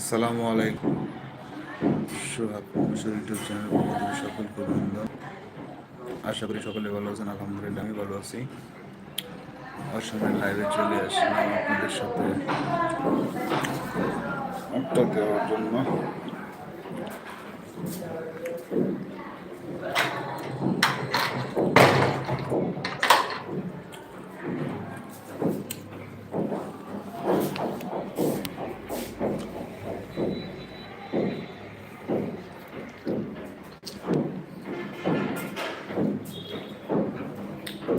আসসালামু আলাইকুম। সোহাগ YouTube channel পক্ষ থেকে সকলকে অভিনন্দন আশা করি সকলে ভালো আছেন, আলহামদুলিল্লাহ আমি ভালো আছি। অসময়ের লাইভে চলে আসলাম আপনাদের সাথে। আড্ডা দেওয়ার জন্য। আবার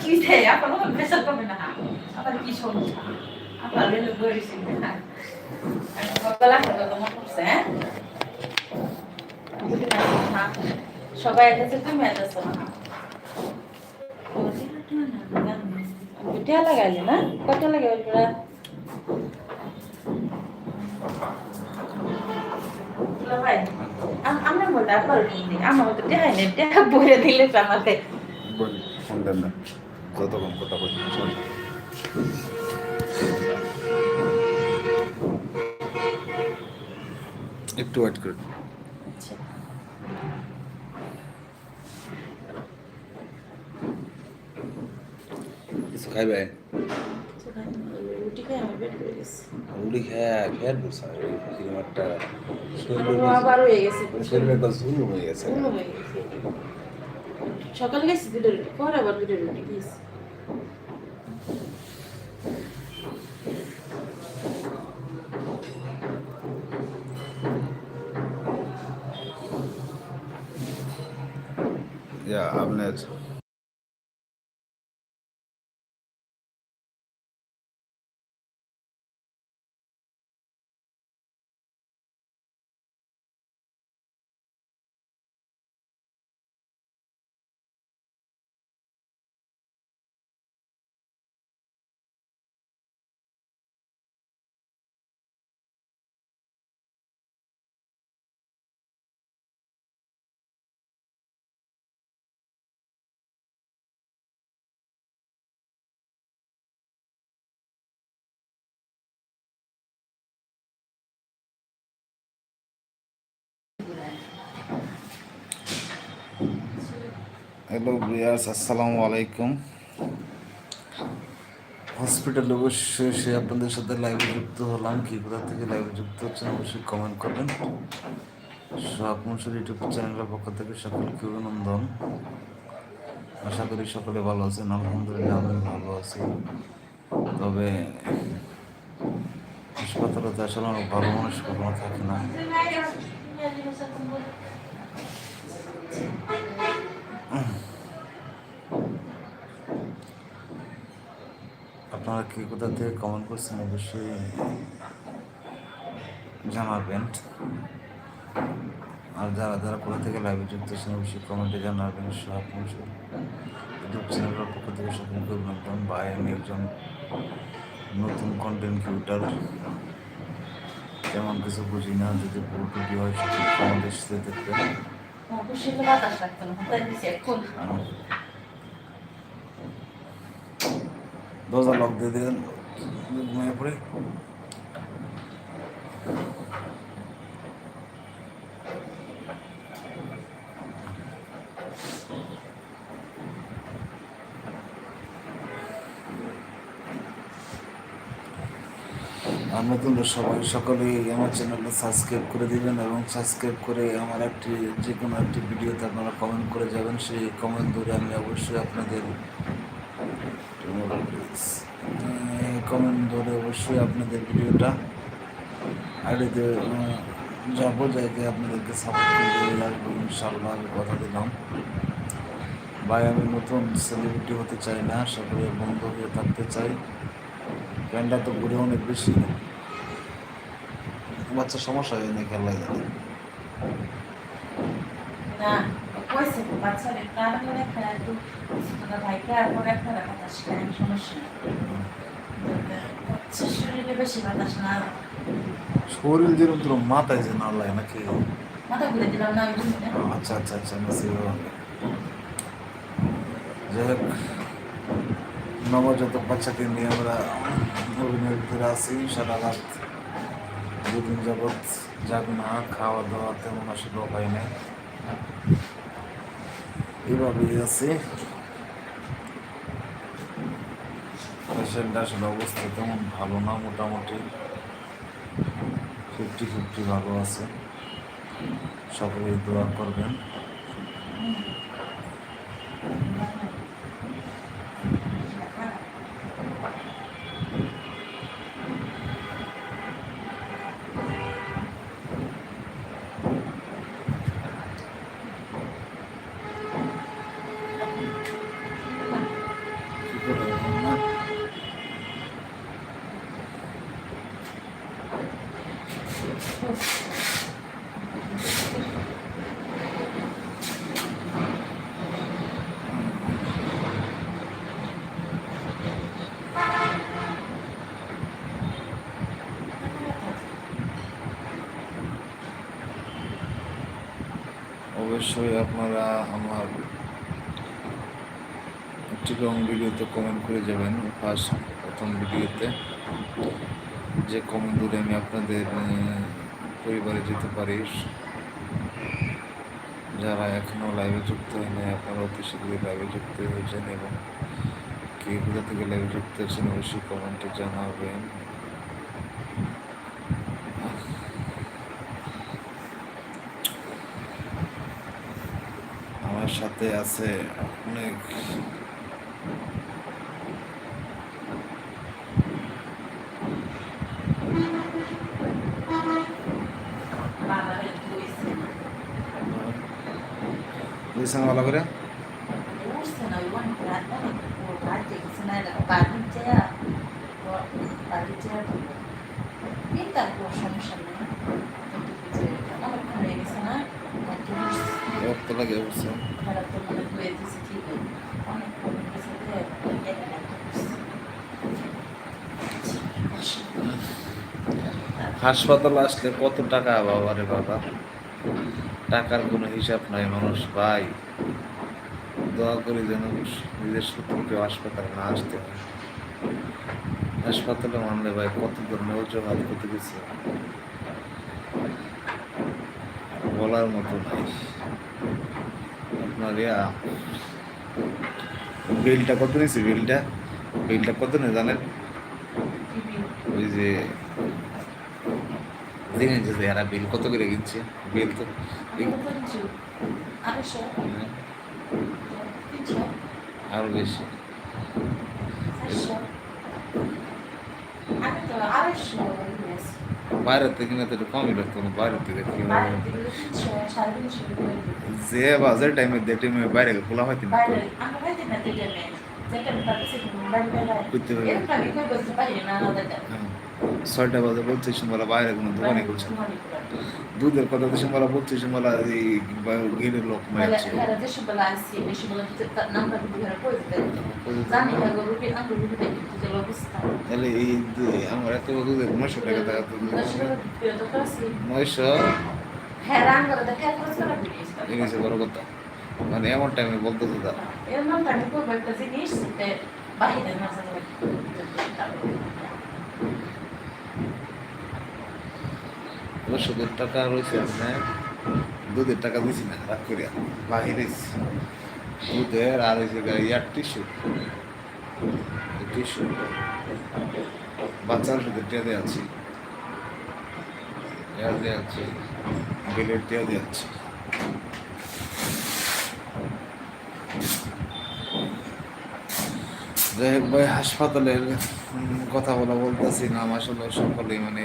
কি দেয় আবার ওখানে প্রেশার পাবে না আবার কি সমস্যা আবার রেলে বলেছি না সকালে আপনার তোমার করছে হ্যাঁ সবাই এসেছে তুমি এসেছ না লাগাইলে না কত লাগে ওটা ভাই আমরা বলতে আপনার আমার তো দেখাই নেই দেখা বলে দিলে আমাকে বলি ফোন দেন না। যতক্ষণ কথা বলছি একটু ওয়েট করুন। কিছু খাইবে? রুটি খাই আমার পেট ভরে গেছে। রুটি খেয়ে খেয়ে বসা কীরকম একটা আমার আবার হয়ে গেছে শরীরে একটা ঝুল হয়ে গেছে। পুরো হয়ে গেছে। সকালে গেছি দুটো রুটি পরে আবার দুটো রুটি খেয়েছি আপনার হ্যালো বিয়ার্স আসসালামু আলাইকুম। হসপিটালে অবশ্যই সে আপনাদের সাথে লাইভে যুক্ত হলাম। কি কোথা থেকে লাইভে যুক্ত হচ্ছেন, অবশ্যই কমেন্ট করবেন। সোহাগ মনসুর ইউটিউব চ্যানেলের পক্ষ থেকে সকলকে অভিনন্দন। আশা করি সকলে ভালো আছেন, আলহামদুলিল্লাহ আমি ভালো আছি। তবে হাসপাতালে তো আসলে অনেক ভালো মানুষ কখনো থাকে না। আপনারা কি কোথা থেকে কমেন্ট করছেন অবশ্যই জানাবেন। আর যারা যারা কোথা থেকে লাইভে যুক্ত আছেন অবশ্যই কমেন্টে জানাবেন। সব ইউটিউব চ্যানেলের পক্ষ থেকে সকলকে অভিনন্দন। বা আমি একজন নতুন কন্টেন্ট ক্রিয়েটার তেমন কিছু বুঝি না যদি ভুল টুটি হয় সেটি আমাদের সাথে দেখবেন অবশ্যই তো বাতাস রাখতে না তাই দিছি এখন দরজা লক দিয়ে দিলেন ঘুমিয়ে পড়ে আর নতুন সবাই সকলেই আমার চ্যানেলটা সাবস্ক্রাইব করে দিবেন এবং সাবস্ক্রাইব করে আমার একটি, যে কোনো একটি ভিডিওতে আপনারা কমেন্ট করে যাবেন, সেই কমেন্ট ধরে আমি অবশ্যই আপনাদের কমেন্ট ধরে অবশ্যই আপনাদের ভিডিওটা আইডিতে যাব, যাইতে আপনাদেরকে সাপোর্ট করে আসব ইনশাল্লাহ আমি কথা দিলাম। ভাই, আমি নতুন সেলিব্রিটি হতে চাই না, সকলে বন্ধ হয়ে থাকতে চাই। প্যান্ডটা তো ঘুরে অনেক বেশি। বাচ্চা সমস্যা হয় না খেলায় জানে না, কইছে বাচ্চাদের কারণ করে খেলা ছোটটা ভাইকে আর পরে সমস্যা? শরীরে বেশি শরীর যেরকম মাথায় যে না লাগে নাকি আচ্ছা আচ্ছা আচ্ছা যাই হোক নবজাতক বাচ্চাকে নিয়ে আমরা অভিনয়ের ভিতরে আছি সারা রাত দুদিন যাবৎ যাক না, খাওয়া দাওয়া তেমন আসলে উপায় নেই। এইভাবেই আছে। পেশেন্ট আসলে অবস্থা তেমন ভালো না মোটামুটি ফিফটি ফিফটি ভালো আছে। সকলেই দোয়া করবেন কি করে না অবশ্যই আপনারা আমার একটি লং ভিডিওতে কমেন্ট করে যাবেন ফার্স্ট প্রথম ভিডিওতে যে কমেন্ট দূরে আমি আপনাদের পরিবারে যেতে পারি, যারা এখনও লাইভে যুক্ত হয়নি আপনারা অতি শীঘ্রই লাইভে যুক্ত হয়েছেন এবং কে কোথা থেকে লাইভে যুক্ত হয়েছেন অবশ্যই কমেন্টে জানাবেন আমার সাথে আছে অনেক। ভালো করে উঠছে না ওই অনেক রাত অনেক ও রাত জেগেছে না এটা বাড়ির চেয়া বাড়ির চেয়া কিন্তু আর কোনো সমস্যা নেই অনেকক্ষণ হয়ে গেছে না একটু রক্ত লাগে অবশ্য খারাপ তো মনে হয়ে দিয়েছে ঠিক অনেকক্ষণ হয়ে গেছে যে এটা একটা হাসপাতালে আসলে কত টাকা বাবা রে বাবা? টাকার কোনো হিসাব নাই মানুষ, ভাই। দোয়া করি যেন নিজের শত্রু কেউ হাসপাতালে না আসতে হয় হাসপাতালে মানলে ভাই কত ধরনের অজুহাত কত কিছু বলার মতো নাই। আপনার ইয়া বিলটা কত নিয়েছে? বিলটা বিলটা কত নেই জানেন? ওই যে দেখেন যে এরা বিল কত করে কিনছে? বিল তো আরও বেশি? আড়াইশো। নিয়েছি বাইরে থেকে কিনে তো একটু কমই লাগতো না বাইরের থেকে কিনে সাড়ে তিনশো যে টাইমে দে টাইমে বাইরে খোলা হয়তো না বলতে পারি। ছয়টা বাজে বলছে সম্বলা বাইরে কোনো দোকানে করছে দুধের কথা তো সম্বলা বলছে সম্বলা এই গিরের লোক মারছে Era deixa eu falar assim, deixa eu falar, não para dizer a coisa, জানি না গরু কি আমি গরু দেখি যে অবস্থা তাহলে এই আমার এত দুধের নয়শো টাকা টাকা তো নয়শো? হ্যাঁ জিনিস বড় কথা। মানে এমন টাইমে করব একটা জিনিস যে বাহিরের ওষুধের টাকা রয়েছে আপনার দুধের টাকা দিছি না, রাগ করিয়া। দুধের আর হয়েছে ইয়ার বাচ্চার ওষুধের টিয়া দিয়ে আছি টিয়া দিয়ে আছি বিলের টিয়া দিয়ে আছি যাই হোক ভাই, হাসপাতালের কথা বলা বলতেছি না আসলে সকলেই মানে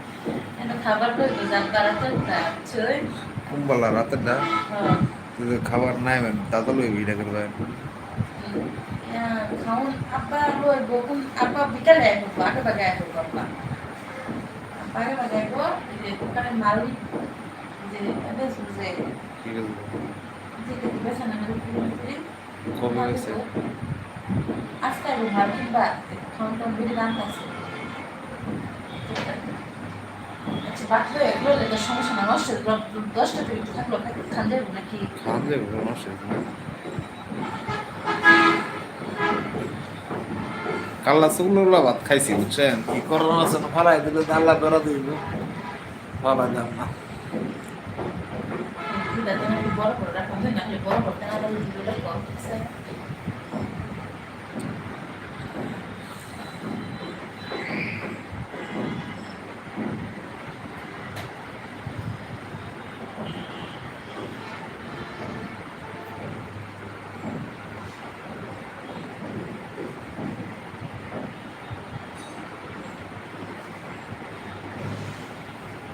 তো করা তো কুম্বালা রাতেরটা তুই খাবার নাই মানে দাদা লই ভিড়া করবে খাউন আব্বা লই বকুন আব্বা বিকালে আইবো আগে বাগে আইবো আব্বা আগে বাগে আইবো যে দোকানে মাল যে এবে যে ঠিক আছে যে বেসন আমি রুটি কবে গেছে আজকে আইবো মাল কিনবা খাউন টাউন বিড়ি দাম আছে বাকি এগুলো লেগে সমস্যা না নষ্ট দশটা একটু থাকল খান যাব নাকি? খান যাবে নষ্ট কাল্লা ভাত খাইছি বুঝছেন? কি করোনা আছে ফালাই দিলে আল্লাহ বেড়া দিব। ফালাই দাম না। tahu boro boro dah